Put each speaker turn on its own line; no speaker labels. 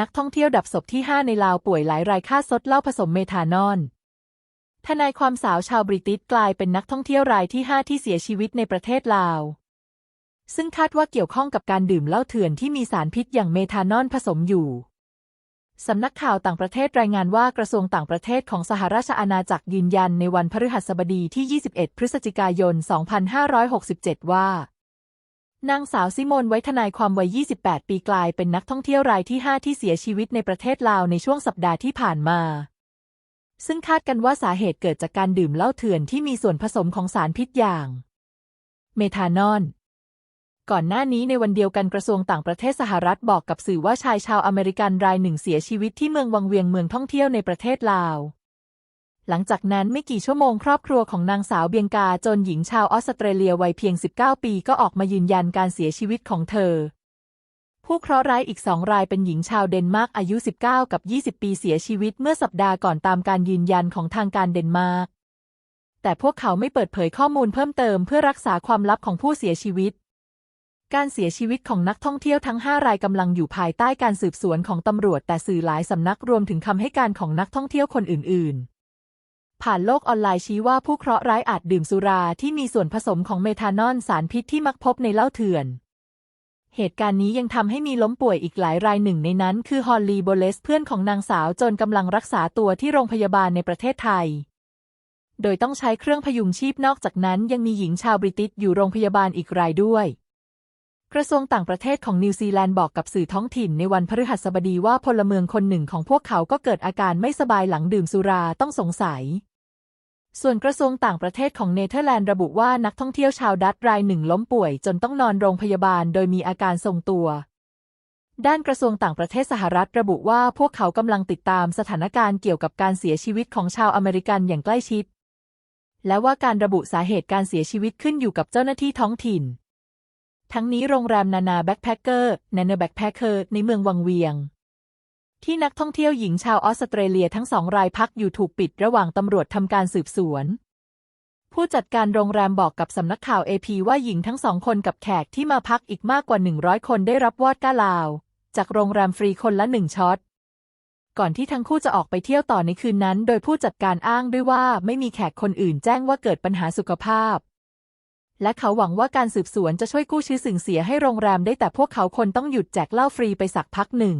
นักท่องเที่ยวดับศพที่ 5 ในลาวป่วยหลายรายค่าซดเหล้าผสมเมทานอล ทนายความสาวชาวบริติชกลายเป็นนักท่องเที่ยวรายที่ 5 ที่เสียชีวิตในประเทศลาว ซึ่งคาดว่าเกี่ยวข้องกับการดื่มเหล้าเถื่อนที่มีสารพิษอย่างเมทานอลผสมอยู่ สำนักข่าวต่างประเทศรายงานว่ากระทรวงต่างประเทศของสหราชอาณาจักรยืนยันในวันพฤหัสบดีที่ 21 พฤศจิกายน 2567 ว่า นางสาวซิโมนไว้ทนายความวัย 28 ปีกลายเป็นนักท่องเที่ยวรายที่ 5 ที่เสียชีวิตในประเทศลาวในช่วงสัปดาห์ที่ผ่านมา ซึ่งคาดกันว่าสาเหตุเกิดจากการดื่มเหล้าเถื่อนที่มีส่วนผสมของสารพิษอย่าง เมทานอล ก่อนหน้านี้ในวันเดียวกันกระทรวงต่างประเทศสหรัฐบอกกับสื่อว่าชายชาวอเมริกันรายหนึ่งเสียชีวิตที่เมืองวังเวียงเมืองท่องเที่ยวในประเทศลาว หลังจากนั้นไม่กี่ชั่วโมงครอบครัวของนางสาวเบียงกาจนหญิงชาวออสเตรเลียวัยเพียง 19 ปีก็ออกมายืนยันการเสียชีวิตของเธอ ผู้เคราะห์ร้ายอีกสองรายเป็นหญิงชาวเดนมาร์กอายุ 19 กับ 20 ปีเสียชีวิตเมื่อสัปดาห์ก่อนตามการยืนยันของทางการเดนมาร์ก แต่พวกเขาไม่เปิดเผยข้อมูลเพิ่มเติมเพื่อรักษาความลับของผู้เสียชีวิตการเสียชีวิตของนักท่องเที่ยวทั้ง 5 รายกำลังอยู่ภายใต้การสืบสวนของตำรวจ แต่สื่อหลายสำนักรวมถึงคำให้การของนักท่องเที่ยวคนอื่นๆ ผ่านโลกออนไลน์ชี้ว่าผู้เคราะห์ร้ายอาจดื่มสุราที่มีส่วนผสมของเมทานอลสารพิษที่มักพบในเหล้าเถื่อน เหตุการณ์นี้ยังทำให้มีล้มป่วยอีกหลายรายหนึ่งในนั้น คือฮอลลีโบเลสเพื่อนของนางสาวจนกำลังรักษาตัวที่โรงพยาบาลในประเทศไทย โดยต้องใช้เครื่องพยุงชีพนอกจากนั้นยังมีหญิงชาวบริติชอยู่โรงพยาบาลอีกรายด้วย กระทรวงต่างประเทศของนิวซีแลนด์บอกกับสื่อท้องถิ่นในวันพฤหัสบดีว่าพลเมืองคนหนึ่งของพวกเขาก็เกิดอาการไม่สบายหลังดื่มสุราต้องสงสัย ส่วนกระทรวงต่างประเทศของเนเธอร์แลนด์ระบุว่านักท่องเที่ยวชาวดัตช์รายหนึ่งล้มป่วยจนต้องนอนโรงพยาบาลโดยมีอาการทรงตัว ด้านกระทรวงต่างประเทศสหรัฐระบุว่าพวกเขากำลังติดตามสถานการณ์เกี่ยวกับการเสียชีวิตของชาวอเมริกันอย่างใกล้ชิด และว่าการระบุสาเหตุการเสียชีวิตขึ้นอยู่กับเจ้าหน้าที่ท้องถิ่น ทั้งนี้โรงแรมนานาแบ็คแพคเกอร์นานาแบ็คแพคเกอร์ในเมืองวังเวียง ที่นักท่องเที่ยวหญิงชาวออสเตรเลียทั้งสองรายพักอยู่ถูกปิดระหว่างตำรวจทำการสืบสวน ผู้จัดการโรงแรมบอกกับสำนักข่าวเอพีว่าหญิงทั้งสองคนกับแขกที่มาพักอีกมากกว่า 100 คนได้รับวอดก้าลาว จากโรงแรมฟรีคนละหนึ่งช็อตก่อนที่ทั้งคู่จะออกไปเที่ยวต่อในคืนนั้น โดยผู้จัดการอ้างด้วยว่าไม่มีแขกคนอื่นแจ้งว่าเกิดปัญหาสุขภาพ และเขาหวังว่าการสืบสวนจะช่วยกู้ชื่อสิ่งเสียให้โรงแรมได้แต่พวกเขาคนต้องหยุดแจกเหล้าฟรีไปสักพักหนึ่ง